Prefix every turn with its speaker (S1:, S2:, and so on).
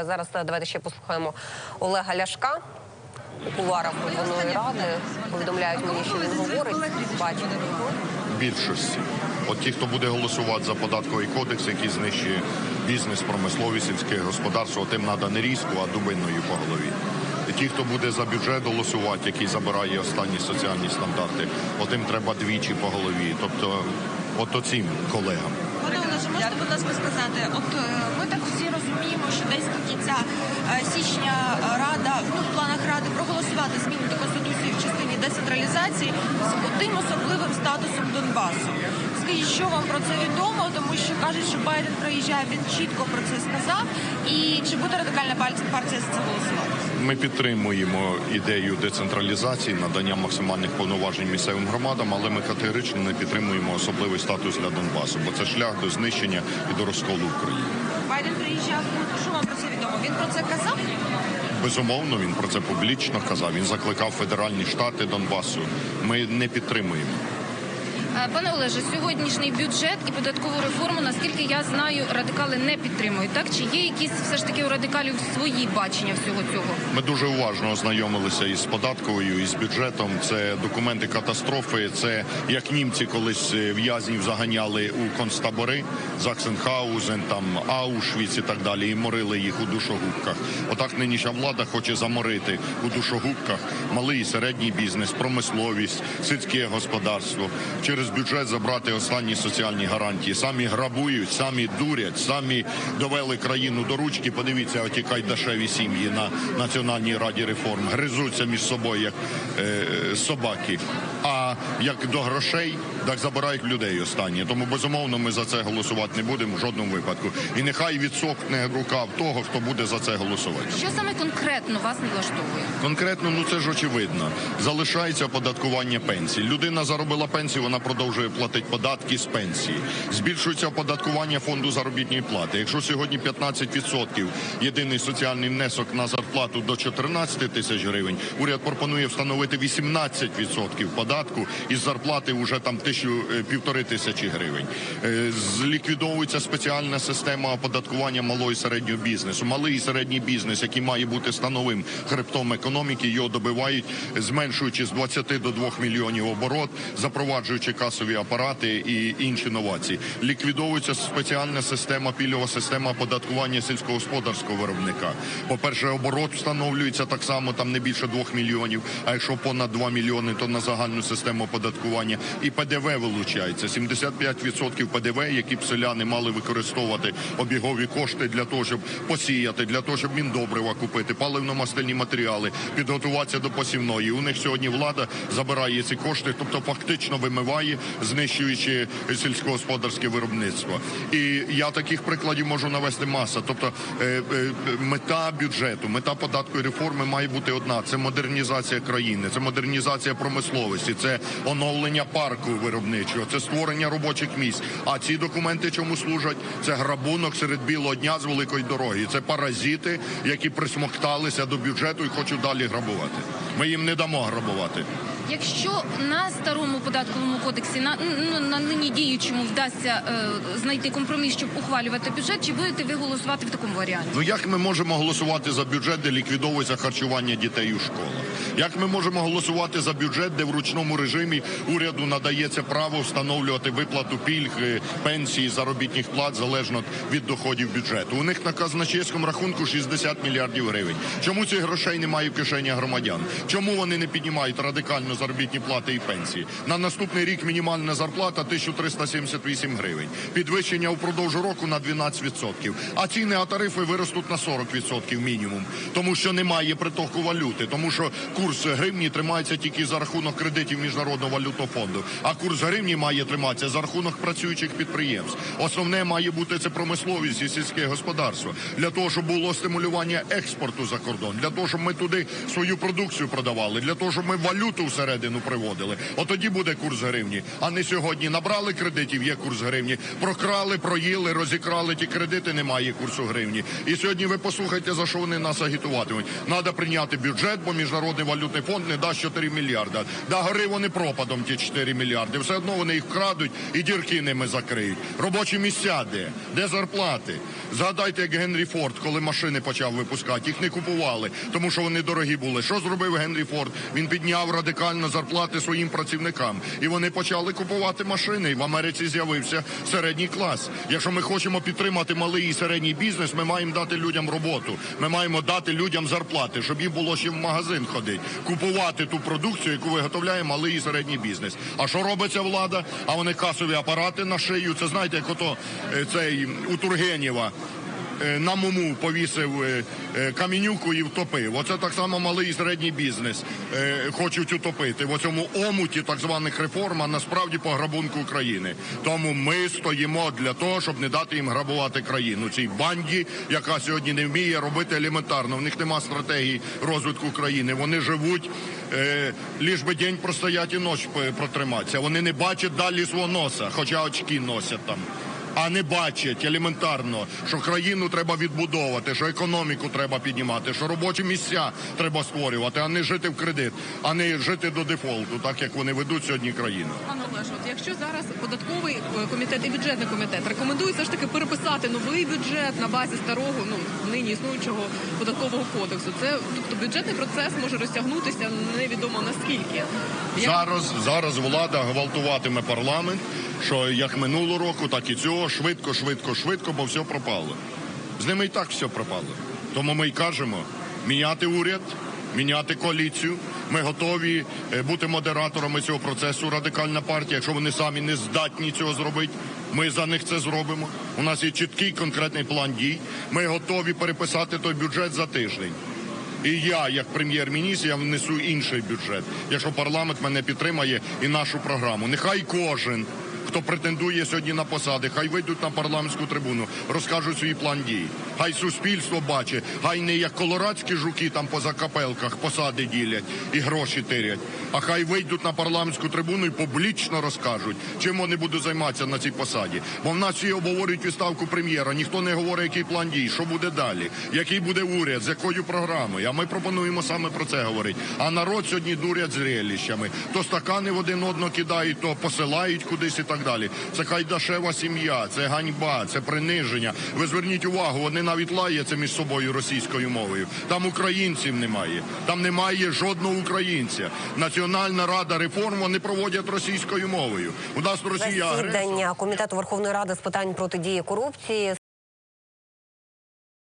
S1: Зараз е, давайте ще послухаємо Олега Ляшка. У кулуарах Верховної Ради повідомляють мені, що він говорить. Бачите.
S2: більшості. От ті, хто буде голосувати за податковий кодекс, який знищує бізнес, промисловість, сільське господарство, тим треба не різку, а дубиною по голові. Ті, хто буде за бюджет голосувати, який забирає останні соціальні стандарти, отим треба двічі по голові. Тобто, от оцим колегам.
S3: Пане Олеже, можете, будь ласка, сказати, от е, ми так всі розуміємо, що десь до кінця е, січня е, Рада, ну в планах Ради проголосувати зміни до Конституції в частині децентралізації з тим особливим статусом Донбасу. Скажіть, що вам про це відомо? Тому що кажуть, що Байден приїжджає, він чітко про це сказав. І чи буде радикальна партія за це голосувати?
S2: Ми підтримуємо ідею децентралізації, надання максимальних повноважень місцевим громадам, але ми категорично не підтримуємо особливий статус для Донбасу, бо це шлях до знищення і до розколу України.
S3: Байден приїжджав. ну, Що вам про це відомо? Він про це казав?
S2: Безумовно, він про це публічно казав. Він закликав федеральні штати Донбасу. Ми не підтримуємо.
S4: Е, Пане Олеже, сьогоднішній бюджет і податкову реформу, наскільки я знаю, радикали не підтримують. Так чи є якісь все ж таки у радикалів свої бачення всього цього?
S2: Ми дуже уважно ознайомилися із податковою, із бюджетом. Це документи катастрофи. Це як німці колись е, в'язнів заганяли у концтабори, Заксенхаузен, там Аушвіц і так далі, і морили їх у душогубках. Отак нинішня влада хоче заморити у душогубках малий і середній бізнес, промисловість, сільське господарство. Через бюджет забрати останні соціальні гарантії. Самі грабують, самі дурять, самі довели країну до ручки. Подивіться, оті кайдашеві сім'ї на Національній раді реформ гризуться між собою як е, собаки. А як до грошей, так забирають людей останні. Тому безумовно ми за це голосувати не будемо в жодному випадку. І нехай відсохне рука в того, хто буде за це голосувати.
S4: Що саме конкретно вас не влаштовує?
S2: Конкретно, ну це ж очевидно. Залишається оподаткування пенсій. Людина заробила пенсію, вона продовжує платити податки з пенсії. Збільшується оподаткування фонду заробітної плати. Якщо сьогодні 15% єдиний соціальний внесок на зарплату до 14 тисяч гривень, уряд пропонує встановити 18% податку із зарплати вже там тисячу е, півтори тисячі гривень. Е, Зліквідовується спеціальна система оподаткування малого і середнього бізнесу. Малий і середній бізнес, який має бути становим хребтом економіки, його добивають, зменшуючи з 20 до 2 мільйонів оборот, запроваджуючи касові апарати і інші новації. Ліквідовується спеціальна система, пільгова система оподаткування сільськогосподарського виробника. По-перше, оборот встановлюється так само, там не більше 2 мільйонів, а якщо понад 2 мільйони, то на загальну систему оподаткування. І ПДВ вилучається. 75% ПДВ, які б селяни мали використовувати обігові кошти для того, щоб посіяти, для того, щоб міндобрива купити, паливно-мастильні матеріали, підготуватися до посівної. У них сьогодні влада забирає ці кошти, тобто фактично вимиває, знищуючи сільськогосподарське виробництво. І я таких прикладів можу навести маса. Тобто е, е, мета бюджету, мета податкової реформи має бути одна: це модернізація країни, це модернізація промисловості, це оновлення парку виробничого, це створення робочих місць. А ці документи чому служать? Це грабунок серед білого дня з великої дороги. Це паразити, які присмокталися до бюджету і хочуть далі грабувати. Ми їм не дамо грабувати.
S4: Якщо на старому податковому кодексі на, ну, на нині діючому вдасться е, знайти компроміс, щоб ухвалювати бюджет, чи будете ви голосувати в такому варіанті?
S2: Ну як ми можемо голосувати за бюджет, де ліквідовується харчування дітей у школах? Як ми можемо голосувати за бюджет, де в ручному режимі уряду надається право встановлювати виплату пільг, е, пенсії, заробітних плат залежно від доходів бюджету? У них на казначейському рахунку 60 мільярдів гривень. Чому цих грошей немає в кишені громадян? Чому вони не піднімають радикально заробітні плати і пенсії? На наступний рік мінімальна зарплата 1378 гривень. Підвищення упродовж року на 12%. А ціни, а тарифи виростуть на 40% мінімум. Тому що немає притоку валюти, тому що курс гривні тримається тільки за рахунок кредитів Міжнародного валютного фонду. А курс гривні має триматися за рахунок працюючих підприємств. Основне має бути це промисловість і сільське господарство. Для того, щоб було стимулювання експорту за кордон, для того, щоб ми туди свою продукцію продавали, для того, щоб ми валюту всередині всередину приводили. От тоді буде курс гривні. А не сьогодні. Набрали кредитів, є курс гривні. Прокрали, проїли, розікрали ті кредити, немає курсу гривні. І сьогодні ви послухайте, за що вони нас агітуватимуть. Надо прийняти бюджет, бо міжнародний валютний фонд не дасть 4 мільярда. Да гори вони пропадом ті 4 мільярди. Все одно вони їх вкрадуть і дірки ними закриють. Робочі місця де? Де зарплати? Згадайте, як Генрі Форд, коли машини почав випускати, їх не купували, тому що вони дорогі були. Що зробив Генрі Форд? Він підняв радикально зарплати своїм працівникам, і вони почали купувати машини. І в Америці з'явився середній клас. Якщо ми хочемо підтримати малий і середній бізнес, ми маємо дати людям роботу. Ми маємо дати людям зарплати, щоб їм було ще в магазин ходити, купувати ту продукцію, яку виготовляє малий і середній бізнес. А що робиться влада? А вони касові апарати на шию. Це знаєте, як ото е, цей у Тургенєва на муму повісив е, е, камінюку і втопив. Оце так само малий і середній бізнес е, хочуть утопити. В оцьому омуті так званих реформ, а насправді по грабунку України. Тому ми стоїмо для того, щоб не дати їм грабувати країну. Цій банді, яка сьогодні не вміє робити елементарно. В них нема стратегії розвитку країни. Вони живуть е, ліж би день простоять і ніч п- протриматися. Вони не бачать далі свого носа, хоча очки носять там а не бачать елементарно, що країну треба відбудовувати, що економіку треба піднімати, що робочі місця треба створювати, а не жити в кредит, а не жити до дефолту, так як вони ведуть сьогодні країну.
S5: Пане Олеже, от якщо зараз податковий е, комітет і бюджетний комітет рекомендують все ж таки переписати новий бюджет на базі старого, ну нині існуючого податкового кодексу, це тобто бюджетний процес може розтягнутися невідомо наскільки. Як-
S2: Зараз, зараз влада гвалтуватиме парламент, що як минулого року, так і цього швидко, швидко, швидко, бо все пропало. З ними і так все пропало. Тому ми й кажемо міняти уряд, міняти коаліцію. Ми готові е, бути модераторами цього процесу. Радикальна партія. Якщо вони самі не здатні цього зробити, ми за них це зробимо. У нас є чіткий конкретний план дій. Ми готові переписати той бюджет за тиждень. І я, як прем'єр-міністр, я внесу інший бюджет, якщо парламент мене підтримає і нашу програму. Нехай кожен, хто претендує сьогодні на посади, хай вийдуть на парламентську трибуну, розкажуть свій план дій. Хай суспільство бачить, хай не як колорадські жуки там по закапелках посади ділять і гроші тирять, а хай вийдуть на парламентську трибуну і публічно розкажуть, чим вони будуть займатися на цій посаді. Бо в нас всі обговорюють відставку прем'єра, ніхто не говорить, який план дій, що буде далі, який буде уряд, з якою програмою. А ми пропонуємо саме про це говорити. А народ сьогодні дурять зрелищами. То стакани в один одного кидають, то посилають кудись і так далі. Це хайдашева сім'я, це ганьба, це приниження. Ви зверніть увагу, вони навіть лаються між собою російською мовою. Там українців немає, там немає жодного українця. Національна рада реформ вони проводять російською мовою. У нас Росія.
S1: Засідання комітету Верховної Ради з питань протидії корупції